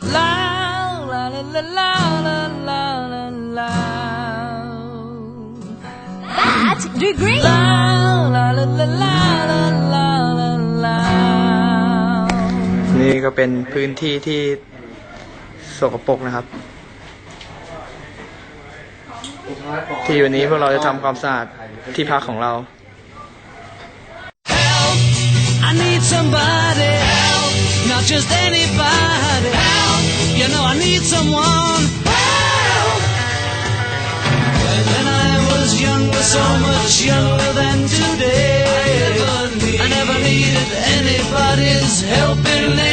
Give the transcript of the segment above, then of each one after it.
La la la la la la la la la. That degree. La la la la la la la la la. นี่ก็เป็นพื้นที่ที่สกปรกนะครับ ที่วันนี้พวกเราจะทำความสะอาดที่พักของเรา Help! I need somebody helping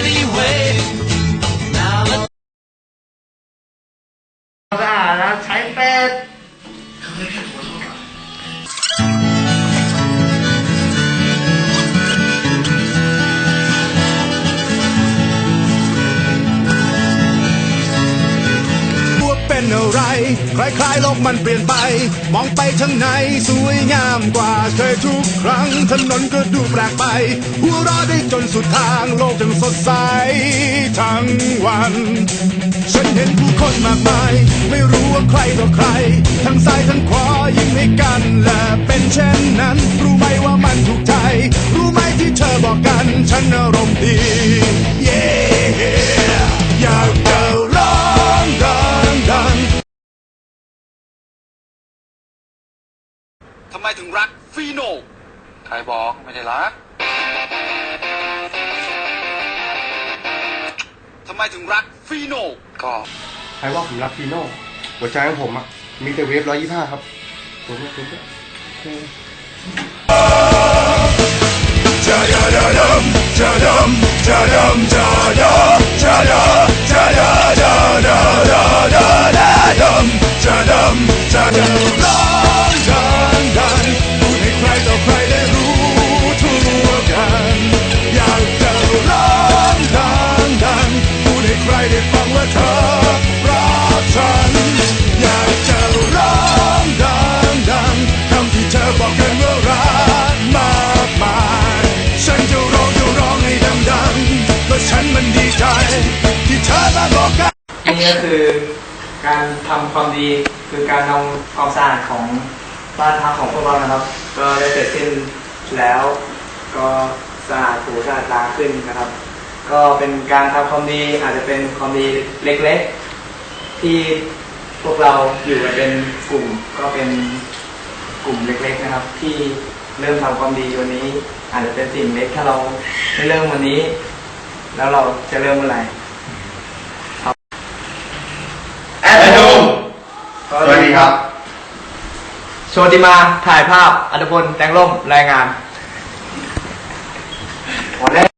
อะไร คล้ายๆโลกมันเปลี่ยนไป มองไปทางไหนสวยงามกว่าเคยทุกครั้ง ถนนก็ดูแปลกไป หัวเราะได้จนสุดทางโลกจึงสดใสทั้งวัน ฉันเห็นผู้คนมากมาย ไม่รู้ว่าใครต่อใคร ทั้งซ้ายทั้งขวายิ้มให้กันและเป็นเช่นนั้น รู้ไหมว่ามันถูกใจ รู้ไหมที่เธอบอกกัน ฉันอารมณ์ดี ทำไมถึงรักฟีโนใครบอกไม่ได้รักทำไมถึงรักฟีโนก็ใครว่าผมรักฟีโน่หัวใจของผมอะมีแต่เวฟร้อยยี่ห้าครับผมก็ผม นี่ก็คือการทำความดีคือการทำความสะอาดของบ้านพักของพวกเรานะครับ ก็ได้เสร็จสิ้นแล้ว ก็สะอาดถูสะอาดตาขึ้นนะครับ ก็เป็นการทำความดีอาจจะเป็นความดีเล็กๆ ที่พวกเราอยู่กันเป็นกลุ่มก็เป็นกลุ่มเล็ก ๆนะครับ ที่เริ่มทำความดีวันนี้ อาจจะเป็นสิ่งเล็กถ้าเราไม่เริ่มวันนี้ แล้วเราจะเริ่มเมื่อไหร่ีครับ โชติมาถ่ายภาพอัตพลแตงล่มรายงาน พอแล้ว